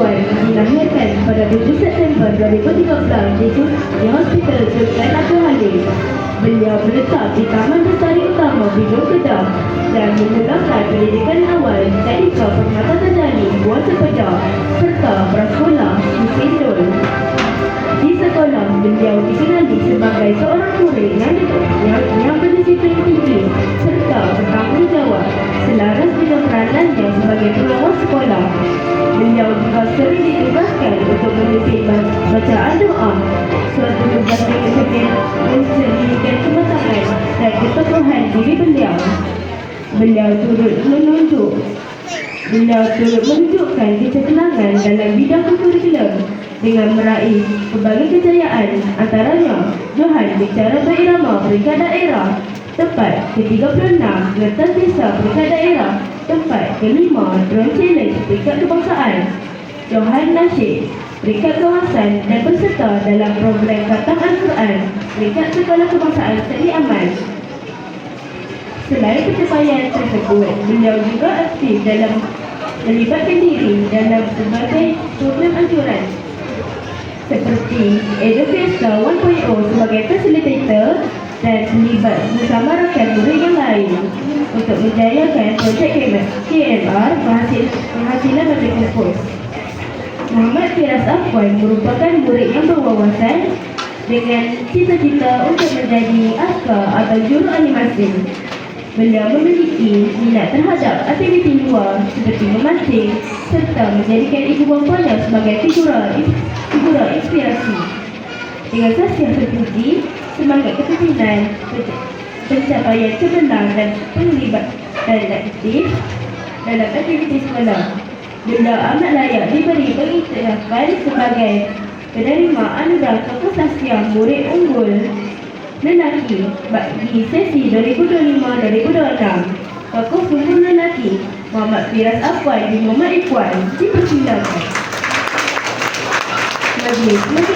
Afwan dilahirkan pada 7 September 2013 di, Hospital Sultan Abdul Halim. Beliau berletak di Taman Bestari Utama Bidung Kedah dan memulakan pendidikan awal di Tadika Permata Tajani, Buah Sepedah serta prasekolah di Sindul. Di sekolah, beliau dikenali sebagai seorang murid yang, yang, yang berdisiplin tinggi serta bertanggungjawab selaras dengan peranannya sebagai pengawas sekolah. Beliau sering ditugaskan untuk memimpin ba- bacaan doa, suatu tugas yang disebut mencerminkan kematangan dan ketokohan diri beliau. Beliau turut menunjuk. Beliau turut menunjukkan kecerdasan dalam bidang kurikuler dengan meraih pelbagai kejayaan antaranya Johan Bicara Berirama Peringkat Daerah tempat ke-36 Gertas Desa Peringkat Daerah tempat ke-5 Drone Challenge Peringkat Kebangsaan Johan Nasyid Peringkat Kawasan dan berserta dalam program Khatam Al-Quran Peringkat Sekolah Kebangsaan Seri Aman Selain pencapaian tersebut, beliau juga aktif dalam melibatkan diri dalam berbagai program anjuran seperti Edufiesta 1.0 sebagai facilitator dan terlibat bersama rakan murid yang lain untuk menjayakan projek KMR penghasil, penghasilan Majlis Kampus. Muhammad Firas Afwan merupakan murid yang berwawasan dengan cita-cita untuk menjadi askar atau juru animasi. Beliau memiliki minat terhadap aktiviti luar seperti memancing serta menjadikan ibu bapanya sebagai figura figura inspirasi. Dengan sasiah terpuji, semangat kepimpinan, pen- pencapaian cemerlang dan penglibatan aktif dalam aktiviti sekolah. Beliau amat layak diberi pengiktirafan sebagai penerima anugerah tokoh sasiah murid unggul lelaki bagi sesi 2025-2026. Tokoh sumber lelaki Muhammad Firas Afwan bin Muhammad Ikhwan dipersilakan. Majlis. Majlis.